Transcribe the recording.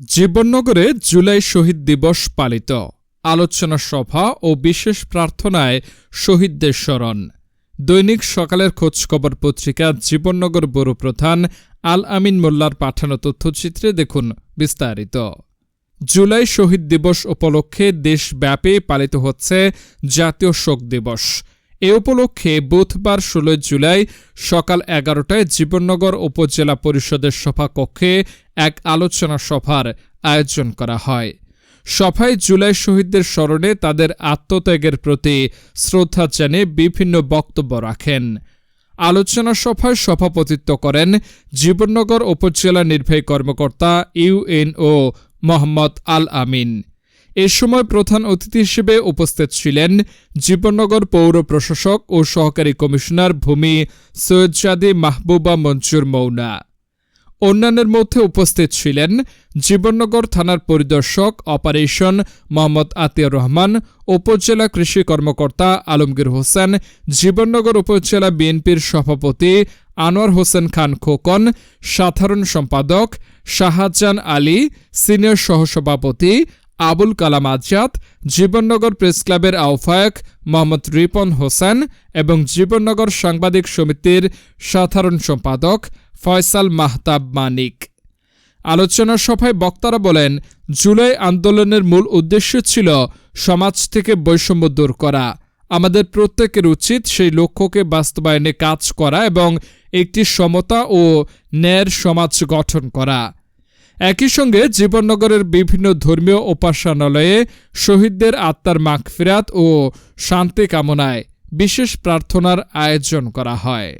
জীবননগরে জুলাই শহীদ দিবস পালিত। আলোচনা সভা ও বিশেষ প্রার্থনায় শহীদদের স্মরণ। দৈনিক সকালের খোঁজখবর পত্রিকা জীবননগর ব্যুরো প্রধান আল আমিন মোল্লার পাঠানো তথ্যচিত্রে দেখুন বিস্তারিত। জুলাই শহীদ দিবস উপলক্ষে দেশব্যাপী পালিত হচ্ছে জাতীয় শোক দিবস। এ উপলক্ষে বুধবার ষোলোই জুলাই সকাল এগারোটায় জীবননগর উপজেলা পরিষদের সভাকক্ষে এক আলোচনা সভার আয়োজন করা হয়। সভায় জুলাই শহীদদের স্মরণে তাদের আত্মত্যাগের প্রতি শ্রদ্ধা জানিয়ে বিভিন্ন বক্তব্য রাখেন। আলোচনা সভায় সভাপতিত্ব করেন জীবননগর উপজেলা নির্বাহী কর্মকর্তা ইউএনও মোহাম্মদ আল আমিন। এ সময় প্রধান অতিথি হিসেবে উপস্থিত ছিলেন জীবননগর পৌর প্রশাসক ও সহকারী কমিশনার ভূমি সৈয়দজাদি মাহবুবা মঞ্জুর মৌনা। অন্যান্যের মধ্যে উপস্থিত ছিলেন জীবননগর থানার পরিদর্শক, অপারেশন মোহাম্মদ আতিয়ার রহমান, উপজেলা কৃষি কর্মকর্তা আলমগীর হোসেন, জীবননগর উপজেলা বিএনপির সভাপতি আনোয়ার হোসেন খান খোকন, সাধারণ সম্পাদক শাহজাহান আলী, সিনিয়র সহসভাপতি আবুল কালাম আজাদ, জীবননগর প্রেস ক্লাবের আহ্বায়ক মোহাম্মদ রিপন হোসেন এবং জীবননগর সাংবাদিক সমিতির সাধারণ সম্পাদক ফয়সাল মাহতাব মানিক। আলোচনা সভায় বক্তারা বলেন, জুলাই আন্দোলনের মূল উদ্দেশ্য ছিল সমাজ থেকে বৈষম্য দূর করা। আমাদের প্রত্যেকের উচিত সেই লক্ষ্যকে বাস্তবায়নে কাজ করা এবং একটি সমতা ও ন্যায়ের সমাজ গঠন করা। একই সঙ্গে জীবননগরের বিভিন্ন ধর্মীয় উপাসনালয়ে শহীদদের আত্মার মাগফিরাত ও শান্তি কামনায় বিশেষ প্রার্থনার আয়োজন করা হয়।